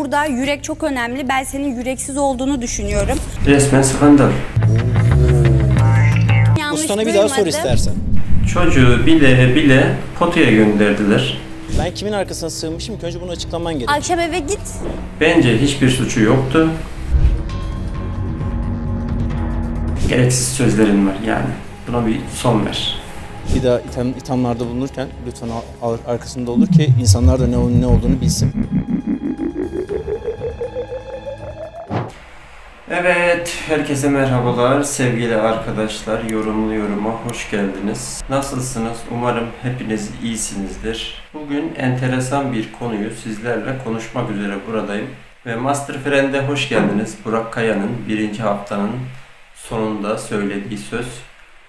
burada yürek çok önemli. Ben senin yüreksiz olduğunu düşünüyorum. Resmen skandal. Yanlış Ustana bir daha sor duymadım. istersen. Çocuğu bile bile potaya gönderdiler. Ben kimin arkasına sığınmışım ki önce bunu açıklaman gerek. Akşam eve git. Bence hiçbir suçu yoktu. Gereksiz sözlerin var yani. Buna bir son ver. Bir daha itham, ithamlarda bulunurken lütfen arkasında olur ki insanlar da ne, ne olduğunu bilsin. Evet, herkese merhabalar sevgili arkadaşlar. Yorumlu yoruma hoş geldiniz. Nasılsınız? Umarım hepiniz iyisinizdir. Bugün enteresan bir konuyu sizlerle konuşmak üzere buradayım. Ve Master Friend'e hoş geldiniz. Burak Kaya'nın birinci haftanın sonunda söylediği söz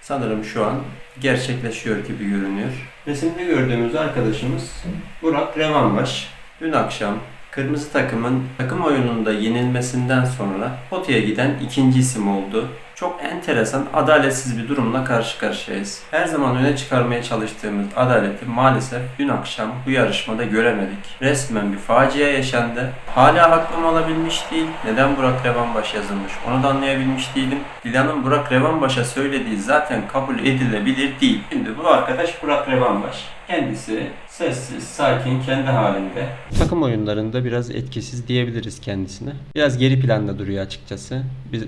sanırım şu an gerçekleşiyor gibi görünüyor. Resimde gördüğümüz arkadaşımız Burak Revanbaş. Dün akşam Kırmızı takımın takım oyununda yenilmesinden sonra potaya giden ikinci isim oldu. Çok enteresan, adaletsiz bir durumla karşı karşıyayız. Her zaman öne çıkarmaya çalıştığımız adaleti maalesef dün akşam bu yarışmada göremedik. Resmen bir facia yaşandı. Hala aklım alabilmiş değil. Neden Burak Revanbaş yazılmış onu da anlayabilmiş değilim. Dilan'ın Burak Revanbaş'a söylediği zaten kabul edilebilir değil. Şimdi bu arkadaş Burak Revanbaş. Kendisi sessiz, sakin, kendi halinde. Takım oyunlarında biraz etkisiz diyebiliriz kendisine. Biraz geri planda duruyor açıkçası.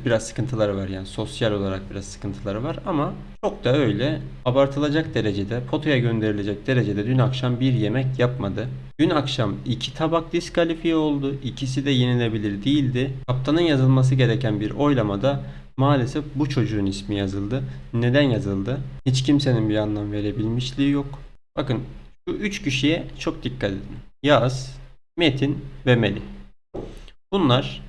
Biraz sıkıntıları var yani sosyal olarak biraz sıkıntıları var ama çok da öyle abartılacak derecede, potaya gönderilecek derecede dün akşam bir yemek yapmadı. Dün akşam iki tabak diskalifiye oldu. İkisi de yenilebilir değildi. Kaptanın yazılması gereken bir oylamada maalesef bu çocuğun ismi yazıldı. Neden yazıldı? Hiç kimsenin bir anlam verebilmişliği yok. Bakın şu üç kişiye çok dikkat edin. Yağız, Metin ve Melih. Bunlar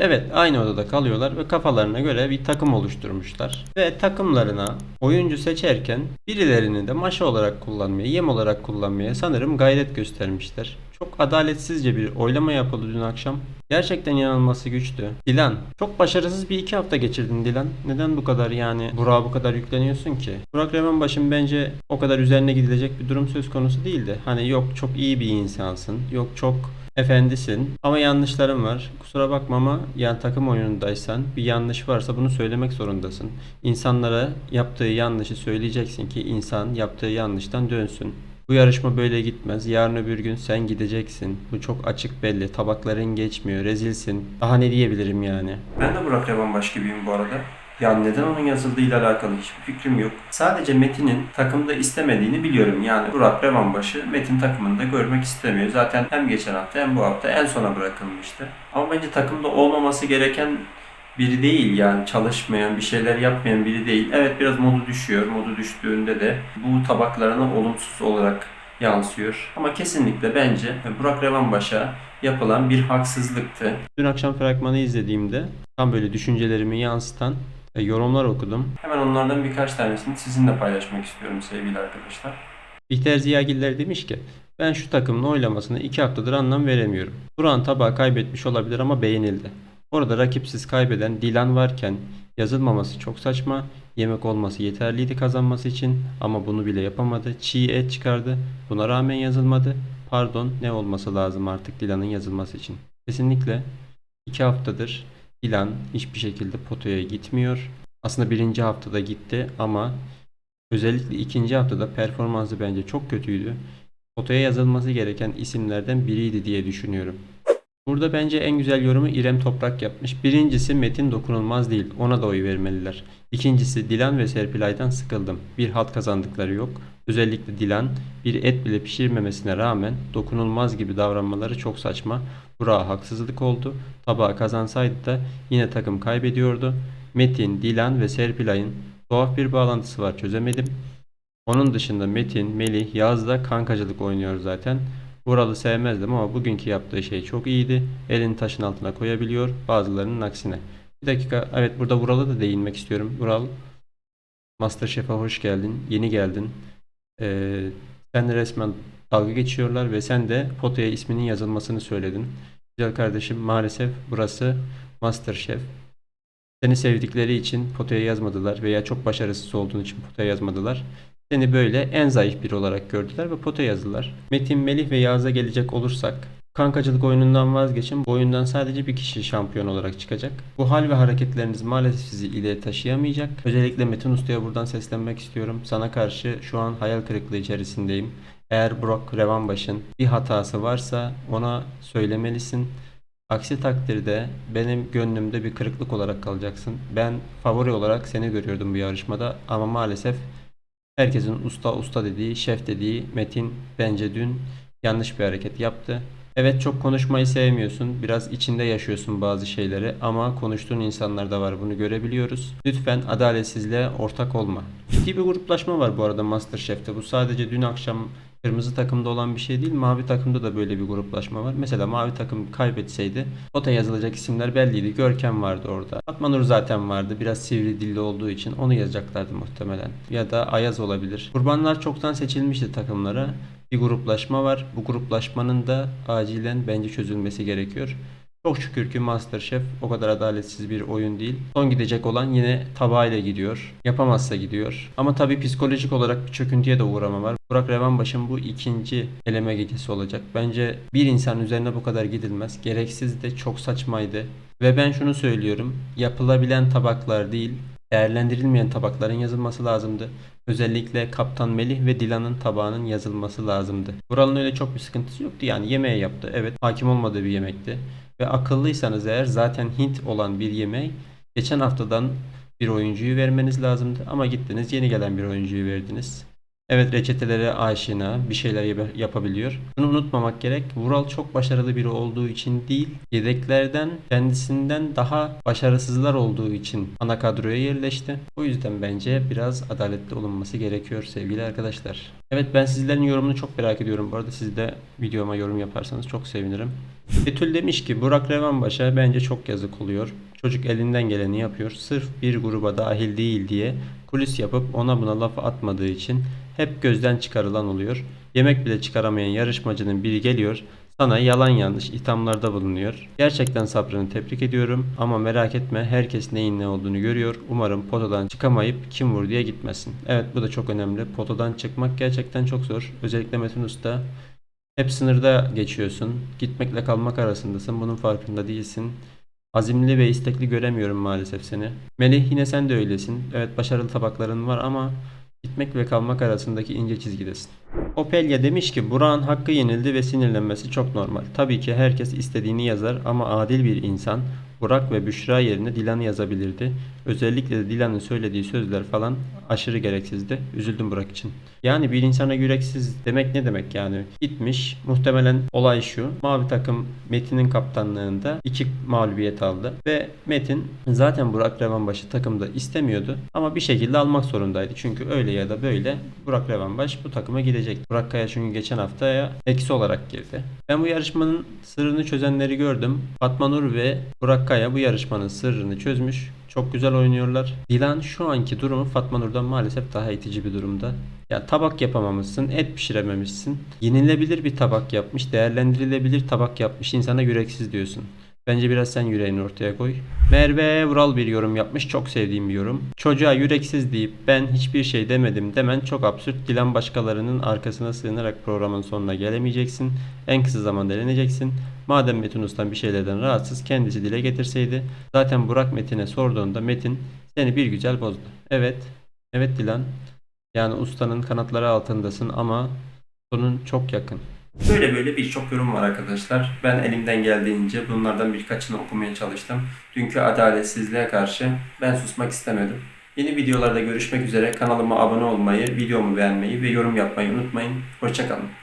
evet aynı odada kalıyorlar ve kafalarına göre bir takım oluşturmuşlar. Ve takımlarına oyuncu seçerken birilerini de maşa olarak kullanmaya, yem olarak kullanmaya sanırım gayret göstermişler. Çok adaletsizce bir oylama yapıldı dün akşam. Gerçekten inanılması güçtü. Dilan, çok başarısız bir iki hafta geçirdin Dilan. Neden bu kadar yani Burak'a bu kadar yükleniyorsun ki? Burak Revanbaş'ın bence o kadar üzerine gidilecek bir durum söz konusu değildi. Hani yok çok iyi bir insansın, yok çok efendisin ama yanlışların var. Kusura bakma ama yani takım oyunundaysan bir yanlış varsa bunu söylemek zorundasın. İnsanlara yaptığı yanlışı söyleyeceksin ki insan yaptığı yanlıştan dönsün. Bu yarışma böyle gitmez. Yarın öbür gün sen gideceksin. Bu çok açık belli. Tabakların geçmiyor. Rezilsin. Daha ne diyebilirim yani? Ben de Burak Revanbaş gibiyim bu arada. Yani neden onun yazıldığıyla alakalı hiçbir fikrim yok. Sadece Metin'in takımda istemediğini biliyorum. Yani Burak Revanbaş'ı Metin takımında görmek istemiyor. Zaten hem geçen hafta hem bu hafta en sona bırakılmıştı. Ama bence takımda olmaması gereken biri değil yani çalışmayan, bir şeyler yapmayan biri değil. Evet biraz modu düşüyor. Modu düştüğünde de bu tabaklarına olumsuz olarak yansıyor. Ama kesinlikle bence Burak Revanbaş'a yapılan bir haksızlıktı. Dün akşam fragmanı izlediğimde tam böyle düşüncelerimi yansıtan yorumlar okudum. Hemen onlardan birkaç tanesini sizinle paylaşmak istiyorum sevgili arkadaşlar. Bihter Ziyagiller demiş ki ben şu takımın oylamasına iki haftadır anlam veremiyorum. Duran tabağı kaybetmiş olabilir ama beğenildi. Orada rakipsiz kaybeden Dilan varken yazılmaması çok saçma. Yemek olması yeterliydi kazanması için ama bunu bile yapamadı. Çiğ et çıkardı. Buna rağmen yazılmadı. Pardon ne olması lazım artık Dilan'ın yazılması için. Kesinlikle iki haftadır Dilan hiçbir şekilde potaya gitmiyor. Aslında birinci haftada gitti ama özellikle ikinci haftada performansı bence çok kötüydü. Potaya yazılması gereken isimlerden biriydi diye düşünüyorum. Burada bence en güzel yorumu İrem Toprak yapmış. Birincisi Metin dokunulmaz değil. Ona da oy vermeliler. İkincisi Dilan ve Serpilay'dan sıkıldım. Bir halt kazandıkları yok. Özellikle Dilan bir et bile pişirmemesine rağmen dokunulmaz gibi davranmaları çok saçma. Burak'a haksızlık oldu. Tabağı kazansaydı da yine takım kaybediyordu. Metin, Dilan ve Serpilay'ın tuhaf bir bağlantısı var çözemedim. Onun dışında Metin, Melih, Yaz da kankacılık oynuyor zaten. Vural'ı sevmezdim ama bugünkü yaptığı şey çok iyiydi. Elini taşın altına koyabiliyor bazılarının aksine. Bir dakika evet burada Vural'a da değinmek istiyorum. Vural Masterchef'e hoş geldin. Yeni geldin. Ee, sen resmen dalga geçiyorlar ve sen de potaya isminin yazılmasını söyledin. Güzel kardeşim maalesef burası Masterchef. Seni sevdikleri için potaya yazmadılar veya çok başarısız olduğun için potaya yazmadılar. Seni böyle en zayıf biri olarak gördüler ve potaya yazdılar. Metin, Melih ve Yağız'a gelecek olursak Kankacılık oyunundan vazgeçin. Bu oyundan sadece bir kişi şampiyon olarak çıkacak. Bu hal ve hareketleriniz maalesef sizi ileri taşıyamayacak. Özellikle Metin Usta'ya buradan seslenmek istiyorum. Sana karşı şu an hayal kırıklığı içerisindeyim. Eğer Brock Revanbaş'ın bir hatası varsa ona söylemelisin. Aksi takdirde benim gönlümde bir kırıklık olarak kalacaksın. Ben favori olarak seni görüyordum bu yarışmada ama maalesef herkesin usta usta dediği, şef dediği Metin bence dün yanlış bir hareket yaptı. Evet çok konuşmayı sevmiyorsun. Biraz içinde yaşıyorsun bazı şeyleri ama konuştuğun insanlar da var bunu görebiliyoruz. Lütfen adaletsizliğe ortak olma. Ciddi bir gruplaşma var bu arada Masterchef'te. Bu sadece dün akşam kırmızı takımda olan bir şey değil. Mavi takımda da böyle bir gruplaşma var. Mesela mavi takım kaybetseydi ota yazılacak isimler belliydi. Görkem vardı orada. Fatma Nur zaten vardı. Biraz sivri dilli olduğu için onu yazacaklardı muhtemelen. Ya da Ayaz olabilir. Kurbanlar çoktan seçilmişti takımlara bir gruplaşma var. Bu gruplaşmanın da acilen bence çözülmesi gerekiyor. Çok şükür ki MasterChef o kadar adaletsiz bir oyun değil. Son gidecek olan yine tabağıyla gidiyor. Yapamazsa gidiyor. Ama tabii psikolojik olarak bir çöküntüye de uğrama var. Burak Revanbaş'ın bu ikinci eleme gecesi olacak. Bence bir insan üzerine bu kadar gidilmez. Gereksiz de çok saçmaydı. Ve ben şunu söylüyorum. Yapılabilen tabaklar değil, değerlendirilmeyen tabakların yazılması lazımdı. Özellikle Kaptan Melih ve Dilan'ın tabağının yazılması lazımdı. Vural'ın öyle çok bir sıkıntısı yoktu yani yemeği yaptı. Evet hakim olmadığı bir yemekti. Ve akıllıysanız eğer zaten Hint olan bir yemeği geçen haftadan bir oyuncuyu vermeniz lazımdı. Ama gittiniz yeni gelen bir oyuncuyu verdiniz. Evet reçetelere aşina bir şeyler yap- yapabiliyor. Bunu unutmamak gerek. Vural çok başarılı biri olduğu için değil, yedeklerden kendisinden daha başarısızlar olduğu için ana kadroya yerleşti. O yüzden bence biraz adaletli olunması gerekiyor sevgili arkadaşlar. Evet ben sizlerin yorumunu çok merak ediyorum. Bu arada siz de videoma yorum yaparsanız çok sevinirim. Betül demiş ki Burak Revanbaş'a bence çok yazık oluyor. Çocuk elinden geleni yapıyor. Sırf bir gruba dahil değil diye kulis yapıp ona buna laf atmadığı için hep gözden çıkarılan oluyor. Yemek bile çıkaramayan yarışmacının biri geliyor. Sana yalan yanlış ithamlarda bulunuyor. Gerçekten sabrını tebrik ediyorum ama merak etme herkes neyin ne olduğunu görüyor. Umarım potadan çıkamayıp kim vur diye gitmesin. Evet bu da çok önemli. Potadan çıkmak gerçekten çok zor. Özellikle Metin Usta hep sınırda geçiyorsun. Gitmekle kalmak arasındasın. Bunun farkında değilsin. Azimli ve istekli göremiyorum maalesef seni. Melih yine sen de öylesin. Evet başarılı tabakların var ama gitmek ve kalmak arasındaki ince çizgidesin. Opelya demiş ki Burak'ın hakkı yenildi ve sinirlenmesi çok normal. Tabii ki herkes istediğini yazar ama adil bir insan Burak ve Büşra yerine Dilan'ı yazabilirdi. Özellikle de Dilan'ın söylediği sözler falan aşırı gereksizdi. Üzüldüm Burak için. Yani bir insana yüreksiz demek ne demek yani? Gitmiş muhtemelen olay şu. Mavi takım Metin'in kaptanlığında iki mağlubiyet aldı. Ve Metin zaten Burak Revanbaş'ı takımda istemiyordu. Ama bir şekilde almak zorundaydı. Çünkü öyle ya da böyle Burak Revanbaş bu takıma gidecek. Burak Kaya çünkü geçen haftaya eksi olarak girdi. Ben bu yarışmanın sırrını çözenleri gördüm. Fatma Nur ve Burak Kaya bu yarışmanın sırrını çözmüş. Çok güzel oynuyorlar. Dilan şu anki durumu Fatma Nur'dan maalesef daha itici bir durumda. Ya tabak yapamamışsın, et pişirememişsin. Yenilebilir bir tabak yapmış, değerlendirilebilir tabak yapmış. insana yüreksiz diyorsun. Bence biraz sen yüreğini ortaya koy. Merve Vural bir yorum yapmış. Çok sevdiğim bir yorum. Çocuğa yüreksiz deyip ben hiçbir şey demedim demen çok absürt. Dilan başkalarının arkasına sığınarak programın sonuna gelemeyeceksin. En kısa zamanda eleneceksin. Madem Metin Ustan bir şeylerden rahatsız kendisi dile getirseydi. Zaten Burak Metin'e sorduğunda Metin seni bir güzel bozdu. Evet. Evet Dilan. Yani ustanın kanatları altındasın ama sonun çok yakın. Böyle böyle birçok yorum var arkadaşlar. Ben elimden geldiğince bunlardan birkaçını okumaya çalıştım. Dünkü adaletsizliğe karşı ben susmak istemedim. Yeni videolarda görüşmek üzere. Kanalıma abone olmayı, videomu beğenmeyi ve yorum yapmayı unutmayın. Hoşçakalın.